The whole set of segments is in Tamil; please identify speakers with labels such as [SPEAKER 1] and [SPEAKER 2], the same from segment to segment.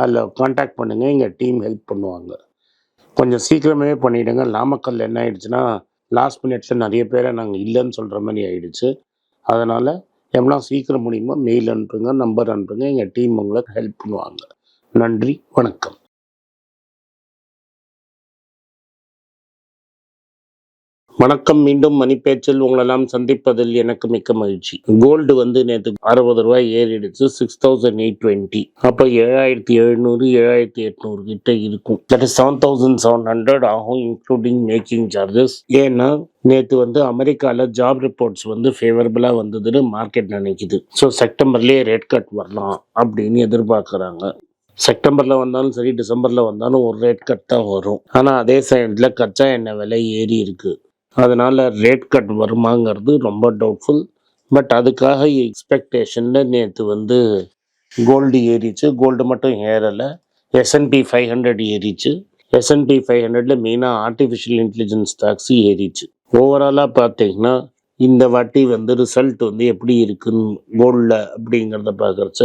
[SPEAKER 1] அதில் காண்டாக்ட் பண்ணுங்கள் எங்கள் டீம் ஹெல்ப் பண்ணுவாங்க. கொஞ்சம் சீக்கிரமே பண்ணிவிடுங்க நாமக்கல் என்ன ஆயிடுச்சுன்னா லாஸ்ட் மினிட்ஸில் நிறைய பேரை நாங்கள் இல்லைன்னு சொல்கிற மாதிரி ஆயிடுச்சு. அதனால் எவ்வளோ சீக்கிரம் முடியுமோ மெயில் அனுப்புங்க நம்பர் அனுப்புங்க எங்கள் டீம் உங்களுக்கு ஹெல்ப் பண்ணுவாங்க. நன்றி வணக்கம். வணக்கம். மீண்டும் மணிப்பேச்சில் உங்களெல்லாம் சந்திப்பதில் எனக்கு மிக்க மகிழ்ச்சி. கோல்டு வந்து நேற்று அறுபது ரூபாய் ஏறிடுச்சு. சிக்ஸ் தௌசண்ட் எயிட் டுவெண்ட்டி அப்போ ஏழாயிரத்தி எழுநூறு ஏழாயிரத்தி எட்நூறு கிட்ட இருக்கும். That is seven thousand seven hundred ஆகும் இன்க்ளூடிங் மேக்கிங் சார்ஜஸ் ஏன்னா நேற்று வந்து அமெரிக்காவில் ஜாப் ரிப்போர்ட்ஸ் வந்து ஃபேவரபுளாக வந்ததுன்னு மார்க்கெட் நினைக்குது. ஸோ செப்டம்பர்லேயே ரேட் கட் வரலாம் அப்படின்னு எதிர்பார்க்குறாங்க. செப்டம்பரில் வந்தாலும் சரி டிசம்பரில் வந்தாலும் ஒரு ரேட் கட் தான் வரும். ஆனால் அதே சைடில் கச்சா எண்ணெய் விலை ஏறி இருக்குது அதனால் ரேட் கட் வருமாங்கிறது ரொம்ப டவுட்ஃபுல் பட் அதுக்காக எக்ஸ்பெக்டேஷனில் நேற்று வந்து கோல்டு ஏறிச்சு. கோல்டு மட்டும் ஏறலை. S and P five hundred ஏறிச்சு. எஸ்என்பி ஃபைவ் ஹண்ட்ரடில் மெயினாக ஆர்டிஃபிஷியல் இன்டெலிஜென்ஸ் டாக்ஸி ஏறிச்சு. ஓவராலாக பார்த்தீங்கன்னா இந்த வாட்டி வந்து ரிசல்ட் வந்து எப்படி இருக்குன்னு கோல்டில் அப்படிங்கிறத பார்க்குறச்ச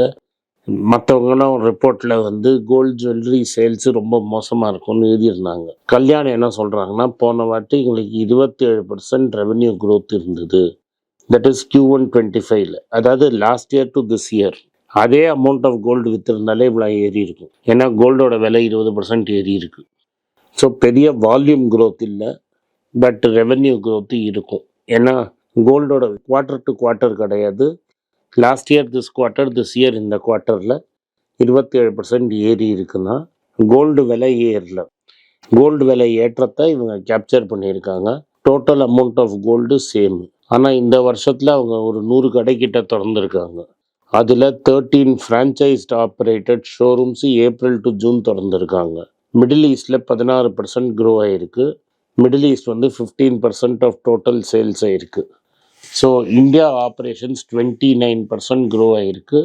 [SPEAKER 1] மற்றவங்களாம் ரிப்போர்ட்டில் வந்து கோல்டு ஜுவல்லரி சேல்ஸ் ரொம்ப மோசமாக இருக்கும்னு எழுதியிருந்தாங்க. கல்யாணம் என்ன சொல்கிறாங்கன்னா போன வாட்டி எங்களுக்கு இருபத்தேழு பர்சன்ட் ரெவென்யூ க்ரோத் இருந்தது. That is Q one twenty ஃபைவ்ல அதாவது last year to this year அதே அமௌண்ட் ஆஃப் கோல்டு விற்றுருந்தாலே இவ்வளோ ஏறி இருக்கும். ஏன்னா கோல்டோட விலை இருபது பர்சன்ட் ஏறி இருக்கு. ஸோ பெரிய வால்யூம் க்ரோத் இல்லை பட் ரெவென்யூ க்ரோத்து இருக்கும். ஏன்னா கோல்டோட குவார்ட்டர் டு குவார்ட்டர் கிடையாது. Last year this quarter this year இந்த குவார்ட்டரில் இருபத்தேழு பர்சன்ட் ஏறி இருக்குன்னா கோல்டு விலை ஏறல. கோல்டு விலை ஏற்றத்தை இவங்க கேப்சர் பண்ணியிருக்காங்க. Total amount of gold same ஆனால் இந்த வருஷத்தில் அவங்க ஒரு நூறு கடை திறந்துருக்காங்க. அதில் thirteen franchised operated showrooms April to June திறந்துருக்காங்க. Middle ஈஸ்டில் பதினாறு பர்சன்ட் க்ரோ ஆகிருக்கு மிடில் ஈஸ்ட் வந்து fifteen percent of total sales ஆகிருக்கு so India operations twenty nine percent grow ஆகிருக்கு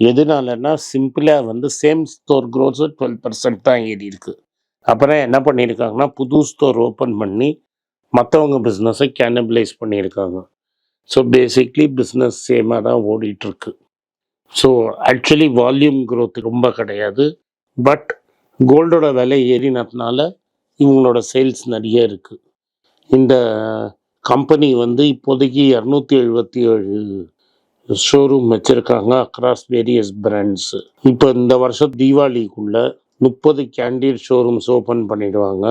[SPEAKER 1] எதனாலன்னா சிம்பிளாக வந்து சேம் ஸ்டோர் க்ரோஸும் டுவெல் பர்சன்ட் தான் ஏறிருக்கு அப்புறம் என்ன பண்ணியிருக்காங்கன்னா புது ஸ்டோர் ஓப்பன் பண்ணி மற்றவங்க பிஸ்னஸை கேனபிளைஸ் பண்ணியிருக்காங்க ஸோ பேசிக்லி பிஸ்னஸ் சேமாக தான் ஓடிட்டுருக்கு. ஸோ ஆக்சுவலி வால்யூம் க்ரோத் ரொம்ப கிடையாது. பட் கோல்டோட விலை ஏறினதுனால இவங்களோட சேல்ஸ் நிறைய இருக்குது இந்த கம்பெனி வந்து இப்போதைக்கு இரநூத்தி எழுபத்தி ஏழு ஷோரூம் வச்சுருக்காங்க அக்ராஸ் வேரியஸ் பிராண்ட்ஸு இப்போ இந்த வருஷம் தீபாவளிக்குள்ள முப்பது கேண்டீன் ஷோரூம்ஸ் ஓப்பன் பண்ணிடுவாங்க.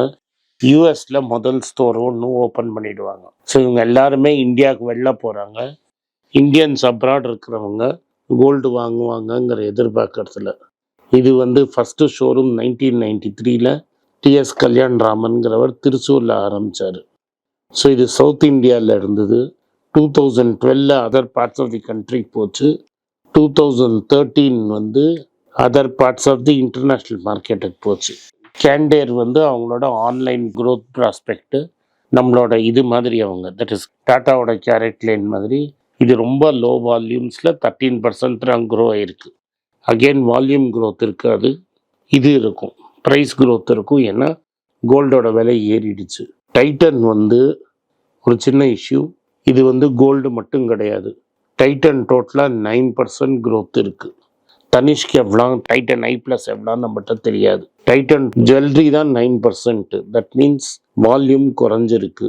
[SPEAKER 1] யூஎஸில் முதல் ஸ்டோர் ஒன்றும் ஓப்பன் பண்ணிடுவாங்க. ஸோ இவங்க எல்லாருமே இந்தியாவுக்கு வெளில போகிறாங்க இந்தியன்ஸ் அப்ராட் இருக்கிறவங்க கோல்டு வாங்குவாங்கங்கிற எதிர்பார்க்கறதுல. இது வந்து ஃபஸ்ட்டு ஷோரூம் நைன்டீன் நைன்டி த்ரீல டிஎஸ் கல்யாண் ராமன்கிறவர் திருச்சூரில் ஆரம்பித்தார் ஸோ இது சவுத் இந்தியாவில் இருந்தது. Two thousand டுவெல்ல other parts of the country போச்சு. டூ தௌசண்ட் தேர்ட்டீன் வந்து other parts of the international மார்க்கெட்டுக்கு போச்சு. கேண்டேர் வந்து அவங்களோட ஆன்லைன் க்ரோத் ப்ராஸ்பெக்ட் நம்மளோட இது மாதிரி அவங்க தட் இஸ் டாட்டாவோட கேரட் லைன் மாதிரி இது ரொம்ப லோ வால்யூம்ஸில் தேர்ட்டீன் பர்சன்ட் தான் க்ரோ ஆகிருக்கு அகெயின் வால்யூம் க்ரோத் இருக்காது. இது இருக்கும். ப்ரைஸ் க்ரோத் இருக்கும். ஏன்னா கோல்டோட விலை ஏறிடுச்சு. டைட்டன் வந்து ஒரு சின்ன இஷ்யூ இது வந்து கோல்டு மட்டும் கிடையாது. டைட்டன் டோட்டலாக நைன் பர்சன்ட் க்ரோத் இருக்குது தனிஷ்க் எவ்வளோ டைட்டன் ஐ ப்ளஸ் எவ்வளோன்னு நம்மகிட்ட தெரியாது. டைட்டன் ஜுவல்லரி தான் nine percent that means volume குறைஞ்சிருக்கு.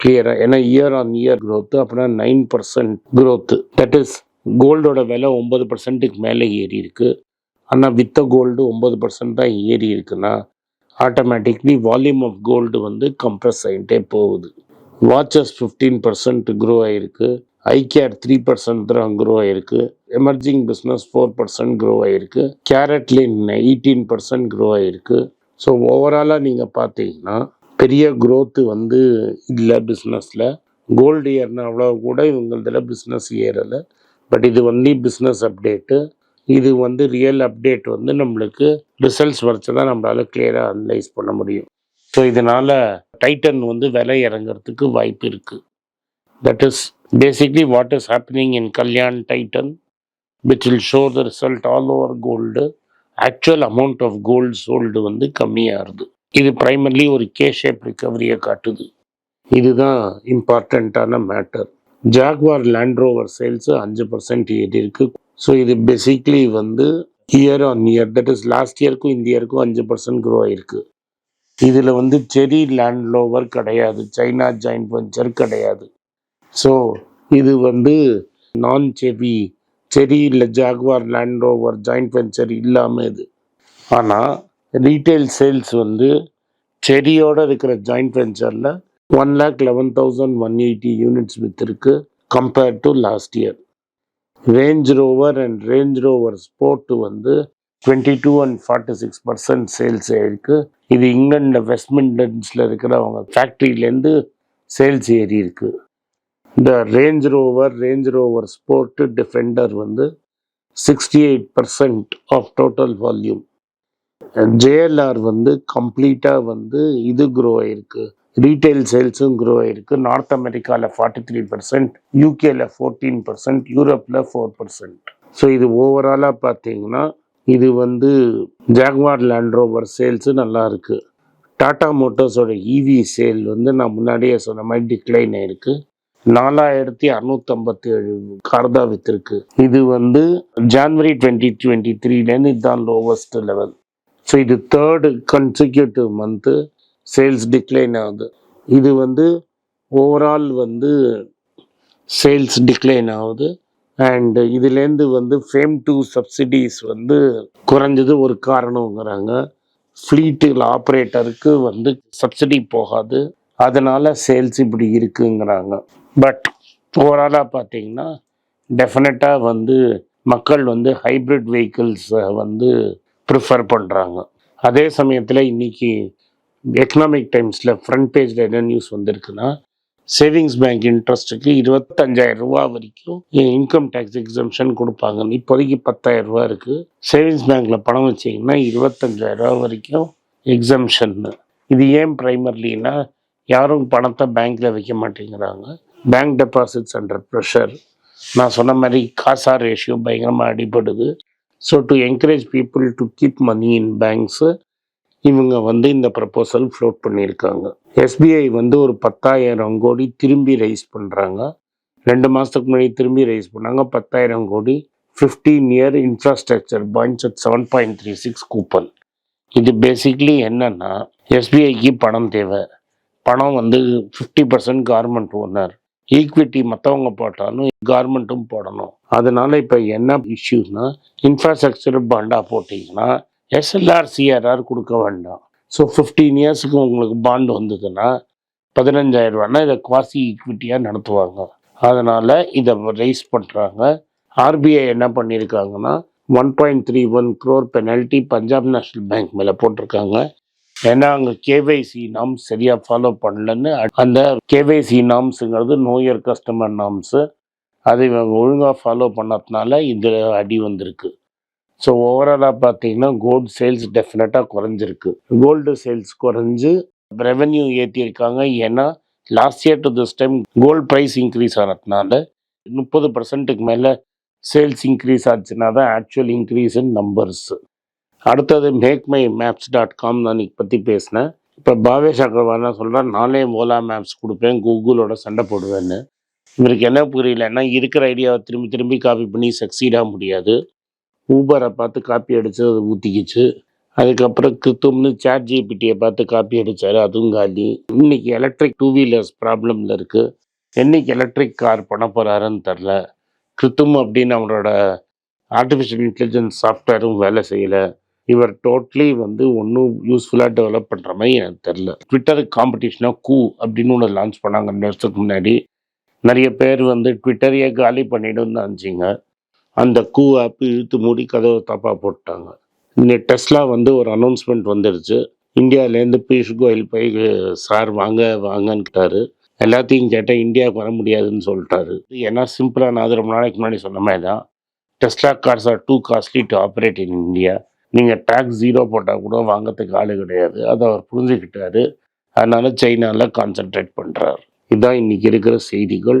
[SPEAKER 1] கிளியராக ஏன்னா இயர் ஆன் இயர் க்ரோத்து அப்படின்னா nine percent growth that is கோல்டோட விலை ஒம்பது பர்சன்ட்டுக்கு மேலே ஏறி இருக்குது ஆனால் வித்த கோல்டு ஒம்பது பர்சன்ட் தான் ஏறி இருக்குன்னா ஆட்டோமேட்டிக்லி வால்யூம் ஆஃப் கோல்டு வந்து கம்ப்ரஸ் ஆகிட்டே போகுது. வாட்சஸ் ஃபிஃப்டீன் பர்சன்ட் க்ரோ ஆகிருக்கு ஐகேர் த்ரீ பர்சன்ட் தான் க்ரோ ஆகிருக்கு emerging business four percent grow ஆகிருக்கு கேரட்லின் எயிட்டீன் பர்சன்ட் க்ரோ ஆகிருக்கு ஸோ ஓவராலாக நீங்கள் பார்த்தீங்கன்னா பெரிய க்ரோத்து வந்து இல்லை பிஸ்னஸில் கோல்டு ஏறினா அவ்வளோ கூட இவங்களதில் பிஸ்னஸ் ஏறலை. பட் இது ஒன்லி பிஸ்னஸ் அப்டேட்டு இது வந்து ரியல் அப்டேட் வந்து நம்மளுக்கு ரிசல்ட்ஸ் வரைச்சு தான் நம்மளால் கிளியராக அனலைஸ் பண்ண முடியும். ஸோ இதனால் டைட்டன் வந்து விலை இறங்குறதுக்கு வாய்ப்பு இருக்குது that is basically what is happening in Kalyan Titan which will show the result all over gold actual amount of gold sold வந்து கம்மியாகுது. இது ப்ரைமர்லி ஒரு கே ஷேப் ரிகவரியை காட்டுது. இதுதான் இம்பார்ட்டண்ட்டான மேட்டர் ஜாக்வார் லேண்ட் ரோவர் அஞ்சு பர்சன்ட் ஏறி இருக்குது ஸோ இது பேசிக்லி வந்து year on year that is last இயருக்கும் இந்த இயருக்கும் அஞ்சு பர்சன்ட் க்ரோ ஆயிருக்கு. இதில் வந்து செரி லேண்ட் லோவர் கிடையாது சைனா ஜாயின்ட் வெஞ்சர் கிடையாது. ஸோ இது வந்து நான் செவி செரி இல்லை Jaguar Land Rover joint venture இல்லாமல் இது. ஆனால் ரீட்டைல் சேல்ஸ் வந்து செரியோட இருக்கிற joint வெஞ்சரில் one lakh eleven thousand one eighty units வித்திருக்கு compared to last year Range Rover and Range Rover Sport வந்து twenty two and forty six percent sales ஆயிருக்கு இது இங்கிலாண்டில் வெஸ்ட்மிண்டன்ஸில் இருக்கிறவங்க ஃபேக்ட்ரியிலேருந்து சேல்ஸ் ஏறி இருக்கு. இந்த Range Rover Range Rover Sport Defender வந்து sixty eight percent of total volume JLR வந்து கம்ப்ளீட்டாக வந்து இது க்ரோ ஆயிருக்கு. ரீட்டைல் சேல்ஸும் க்ரோ ஆயிருக்கு. நார்த் அமெரிக்காவில் ஃபார்ட்டி த்ரீ பர்சன்ட் யூகேல ஃபோர்டீன் பர்சன்ட் யூரோப்பில் ஃபோர் பர்சன்ட் ஸோ இது ஓவராலாக பார்த்தீங்கன்னா இது வந்து ஜாக்வார் லேண்ட்ரோவர் சேல்ஸு நல்லா இருக்குது டாடா மோட்டார்ஸோட இவி சேல் வந்து நான் முன்னாடியே சொன்ன மாதிரி டிக்ளைன் ஆயிருக்கு. நாலாயிரத்தி அறுநூத்தம்பத்தி ஏழு கார் தான் விற்றுருக்கு இது வந்து ஜான்வரி டுவெண்ட்டி டுவெண்ட்டி த்ரீலேருந்து இதுதான் லோவஸ்ட் லெவல் ஸோ இது third consecutive month sales decline ஆகுது. இது வந்து ஓவரால் வந்து சேல்ஸ் டிக்ளைன் ஆகுது. அண்டு இதுலேருந்து வந்து ஃபேம் டூ சப்சிடிஸ் வந்து குறைஞ்சது ஒரு காரணங்கிறாங்க ஃப்ளீட்டில் ஆப்ரேட்டருக்கு வந்து சப்சிடி போகாது. அதனால் சேல்ஸ் இப்படி இருக்குங்கிறாங்க. பட் ஓவராலாக பார்த்தீங்கன்னா டெஃபினட்டாக வந்து மக்கள் வந்து ஹைப்ரிட் வெஹிக்கிள்ஸை வந்து ப்ரிஃபர் பண்ணுறாங்க அதே சமயத்தில் இன்றைக்கி எக்கனாமிக் டைம்ஸில் ஃப்ரண்ட் பேஜில் என்ன நியூஸ் வந்திருக்குன்னா சேவிங்ஸ் பேங்க் இன்ட்ரெஸ்ட்டுக்கு இருபத்தஞ்சாயிரம் ரூபா வரைக்கும் இன்கம் டேக்ஸ் எக்ஸம்ஷன் கொடுப்பாங்க. இப்போதைக்கு பத்தாயிரம் ரூபா இருக்குது சேவிங்ஸ் பேங்க்கில் பணம் வச்சிங்கன்னா இருபத்தஞ்சாயிரம் ரூபா வரைக்கும் எக்ஸம்ஷன்னு இது ஏன் ப்ரைமர்லின்னா யாரும் பணத்தை பேங்க்கில் வைக்க மாட்டேங்கிறாங்க. பேங்க் டெபாசிட்ஸ் அண்டர் ப்ரெஷர் நான் சொன்ன மாதிரி காசா ரேஷியோ பயங்கரமாக அடிபடுது. So to encourage people to keep money in banks இவங்க வந்து இந்த ப்ரப்போசல் ஃப்ளோட் பண்ணியிருக்காங்க. எஸ்பிஐ வந்து ஒரு பத்தாயிரம் கோடி திரும்பி ரைஸ் பண்ணுறாங்க ரெண்டு மாதத்துக்கு முன்னாடி திரும்பி ரைஸ் பண்ணாங்க. பத்தாயிரம் கோடி fifteen year infrastructure points at seven point three six coupon இது பேசிக்லி என்னன்னா எஸ்பிஐக்கு பணம் தேவை. பணம் வந்து fifty percent garment owner equity மற்றவங்க போட்டாலும் கார்மெண்ட்டும் போடணும். அதனால இப்போ என்ன இஷ்யூஸ்னா இன்ஃப்ராஸ்ட்ரக்சர் பாண்டா போட்டிங்கன்னா எஸ்எல்ஆர் சிஆர்ஆர் கொடுக்க வேண்டாம். ஸோ ஃபிஃப்டீன் இயர்ஸுக்கு உங்களுக்கு பாண்டு வந்ததுன்னா பதினஞ்சாயிரம் ரூபான்னா இதை குவாசி ஈக்விட்டியாக நடத்துவாங்க. அதனால் இதை ரைஸ் பண்ணுறாங்க ஆர்பிஐ என்ன பண்ணியிருக்காங்கன்னா one point three one crore penalty Punjab National Bank மேலே போட்டிருக்காங்க. ஏன்னா அங்கே கேவைசி நாம்ஸ் சரியாக ஃபாலோ பண்ணலன்னு அந்த கேவைசி நாம்ஸுங்கிறது நோயர் கஸ்டமர் நாம்ஸு அதை ஒழுங்காக ஃபாலோ பண்ணதுனால இந்த அடி வந்திருக்கு. ஸோ ஓவராலாக பார்த்தீங்கன்னா கோல்டு சேல்ஸ் டெஃபினட்டாக குறைஞ்சிருக்கு. கோல்டு சேல்ஸ் குறைஞ்சு ரெவென்யூ ஏற்றிருக்காங்க ஏன்னா last year to this time gold price increase ஆனதுனால முப்பது பர்சன்ட்டுக்கு மேலே சேல்ஸ் இன்க்ரீஸ் ஆச்சுன்னா தான் ஆக்சுவல் இன்க்ரீஸ் இன் நம்பர்ஸ் அடுத்தது make my maps dot com நான் இன்னைக்கு பற்றி பேசினேன். இப்போ பாவேஷ் அகர்வால் சொல்கிறேன் நானே ஓலா மேப்ஸ் கொடுப்பேன் கூகுளோட சண்டை போடுவேன்னு. இவருக்கு என்ன புரியலன்னா இருக்கிற ஐடியாவை திரும்பி திரும்பி காப்பி பண்ணி சக்சீடாக முடியாது. ஊபரை பார்த்து காப்பி அடித்து அதை ஊற்றிக்கிச்சு அதுக்கப்புறம் கிருத்தம்னு சேட் ஜிபிட்டியை பார்த்து காப்பி அடித்தார் அதுவும் காலி. இன்னைக்கு எலக்ட்ரிக் டூ வீலர்ஸ் ப்ராப்ளமில் இருக்குது என்னைக்கு எலக்ட்ரிக் கார் பண்ண போகிறாருன்னு தெரில கிருத்தும் அப்படின்னு அவரோட ஆர்டிஃபிஷியல் இன்டெலிஜென்ஸ் சாஃப்ட்வேரும் வேலை செய்யலை. இவர் டோட்டலி வந்து ஒன்றும் யூஸ்ஃபுல்லாக டெவலப் பண்ணுற மாதிரி எனக்கு தெரில ட்விட்டருக்கு காம்படிஷனாக கூ அப்படின்னு ஒன்று லான்ச் பண்ணாங்க. ரெண்டு வருஷத்துக்கு முன்னாடி. நிறைய பேர் வந்து ட்விட்டரையே காலி பண்ணிடும்னு நினச்சிங்க. அந்த கூ ஆப் இழுத்து மூடி கதவை தப்பாக போட்டாங்க. இந்த டெஸ்லா வந்து ஒரு அனௌன்ஸ்மெண்ட் வந்துடுச்சு இந்தியாவிலேருந்து பியூஷ் கோயல் போய் சார் வாங்க வாங்கன்னுட்டாரு எல்லாத்தையும் கேட்டால் இந்தியாவுக்கு வர முடியாதுன்னு சொல்லிட்டாரு. ஏன்னா சிம்பிளாக நான் அது ரொம்ப நாளைக்கு முன்னாடி சொன்ன மாதிரி தான். Tesla cars are too costly to operate in India நீங்கள் டேக்ஸ் ஜீரோ போட்டால் கூட வாங்கிறதுக்கு ஆள் கிடையாது. அதை அவர் புரிஞ்சுக்கிட்டாரு. அதனால் சைனாவில் கான்சென்ட்ரேட் பண்ணுறாரு இதுதான் இன்றைக்கி இருக்கிற செய்திகள்.